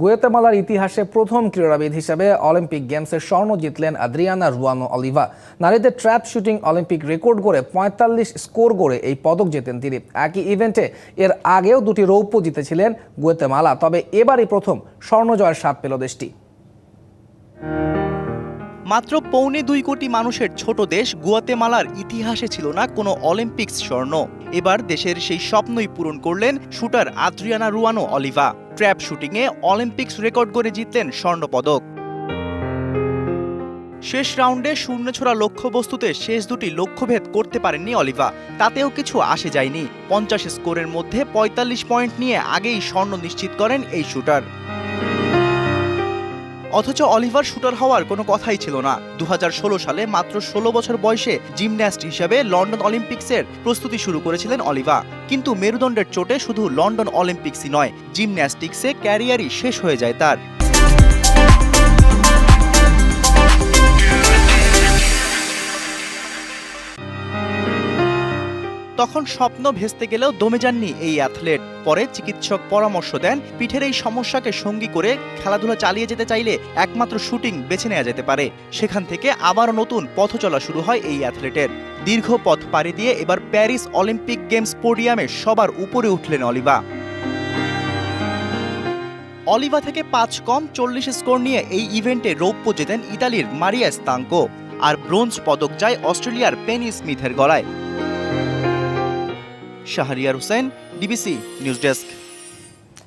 গুয়েতেমালার ইতিহাসে প্রথম ক্রীড়াবিদ হিসেবে অলিম্পিক গেমসে স্বর্ণ জিতলেন আদ্রিয়ানা রুয়ানো অলিভা। নারীদের ট্র্যাপ শুটিং অলিম্পিক রেকর্ড করে পঁয়তাল্লিশ স্কোর করে এই পদক জেতেন তিনি। একই ইভেন্টে এর আগেও দুটি রৌপ্য জিতেছিলেন গুয়েতেমালা, তবে এবারই প্রথম স্বর্ণ জয়ের স্বাদ পেল দেশটি। মাত্র পৌনে দুই কোটি মানুষের ছোট দেশ গুয়াতেমালার ইতিহাসে ছিল না কোনো অলিম্পিক্স স্বর্ণ। এবার দেশের সেই স্বপ্নই পূরণ করলেন shooter Adriana Ruano Oliva. Trap শুটিংয়ে অলিম্পিক্স রেকর্ড করে জিতলেন স্বর্ণপদক। শেষ রাউন্ডে শূন্য ছোড়া লক্ষ্যবস্তুতে শেষ দুটি লক্ষ্যভেদ করতে পারেননি অলিভা। তাতেও কিছু আসে যায়নি। পঞ্চাশ স্কোরের মধ্যে ৪৫ পয়েন্ট নিয়ে আগেই স্বর্ণ নিশ্চিত করেন এই শুটার। অথচ অলিভার শুটার হওয়ার কোনো কথাই ছিল না। দু হাজার ষোলো সালে মাত্র ষোলো বছর বয়সে জিমন্যাস্ট হিসেবে লন্ডন অলিম্পিক্সের প্রস্তুতি শুরু করেছিলেন অলিভা। কিন্তু মেরুদণ্ডের চোটে শুধু লন্ডন অলিম্পিক্সই নয়, জিমন্যাস্টিক্সে ক্যারিয়ারই শেষ হয়ে যায় তার। তখন স্বপ্ন ভেস্তে গেলেও দমে যাননি এই অ্যাথলেট পরে চিকিৎসক পরামর্শ দেন, পিঠের এই সমস্যাকে সঙ্গী করে খেলাধুলা চালিয়ে যেতে চাইলে একমাত্র শুটিং বেছে নেওয়া যেতে পারে। সেখান থেকে আবারও নতুন পথ চলা শুরু হয় এই অ্যাথলেটের দীর্ঘ পথ পাড়ি দিয়ে এবার প্যারিস অলিম্পিক গেমস পোডিয়ামে সবার উপরে উঠলেন অলিভা। অলিভা থেকে পাঁচ কম চল্লিশ স্কোর নিয়ে এই ইভেন্টে রৌপ্য জেতেন ইতালির মারিয়া স্তাঙ্কো, আর ব্রোঞ্জ পদক যায় অস্ট্রেলিয়ার পেনি স্মিথের গলায়। Shahriar Hossain DBC news desk.